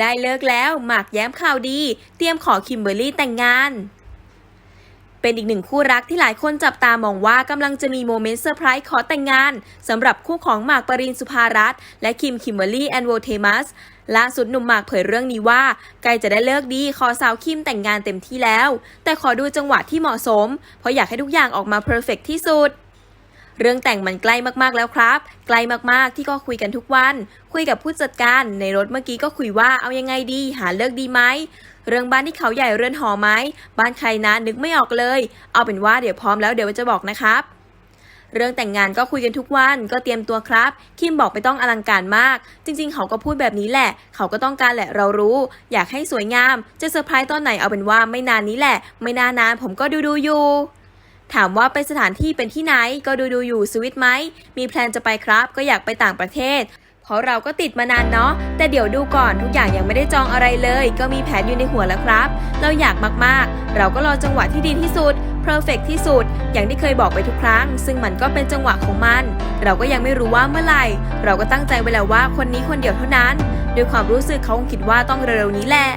ได้เลิกแล้ว หมากแย้มข่าวดี เตรียมขอคิมเบอร์รี่แต่งงาน เป็นอีกหนึ่งคู่รักที่หลายคนจับตามองว่ากำลังจะมีโมเมนต์เซอร์ไพรส์ขอแต่งงานสำหรับคู่ของหมากปรินสุภารัตน์และคิมคิมเบอร์รี่แอนโวเทมัสล่าสุดหนุ่มหมากเผยเรื่องนี้ว่าใกล้จะได้เลิกดีขอสาวคิมแต่งงานเต็มที่แล้ว แต่ขอดูจังหวะที่เหมาะสม เพราะอยากให้ทุกอย่างออกมาเพอร์เฟกที่สุด เรื่องแต่งมันใกล้มากๆแล้วครับ ใกล้มากๆที่ก็คุยกันทุกวัน คุยกับผู้จัดการ ในรถเมื่อกี้ก็คุยว่าเอายังไงดี หาเลิกดีไหม เรื่องบ้านที่เขาใหญ่เรือนหอไหม บ้านใครนะนึกไม่ออกเลย เอาเป็นว่าเดี๋ยวพร้อมแล้วเดี๋ยวจะบอกนะครับเรื่องแต่งงานก็คุยกันทุกวันก็เตรียมตัวครับ คิมบอกไม่ต้องอลังการมาก จริง ๆ เขาก็พูดแบบนี้แหละ เขาก็ต้องการแหละเรารู้ อยากให้สวยงาม จะเซอร์ไพรส์ตอนไหนเอาเป็นว่าไม่นานนี้แหละ ไม่นานนานผมก็ดูดูอยู่ ถามว่าไปสถานที่เป็นที่ไหนก็ดูดูอยู่สวิตไหม มีแพลนจะไปครับ ก็อยากไปต่างประเทศ เพราะเราก็ติดมานานเนาะ แต่เดี๋ยวดูก่อนทุกอย่างยังไม่ได้จองอะไรเลย ก็มีแผนอยู่ในหัวแล้วครับ เราอยากมากๆ เราก็รอจังหวะที่ดีที่สุดเพอร์เฟกที่สุด อย่างที่เคยบอกไปทุกครั้ง ซึ่งมันก็เป็นจังหวะของมัน เราก็ยังไม่รู้ว่าเมื่อไหร่ เราก็ตั้งใจไว้แล้วว่าคนนี้คนเดียวเท่านั้น ด้วยความรู้สึกเขาคงคิดว่าต้องเร็วๆนี้แหละ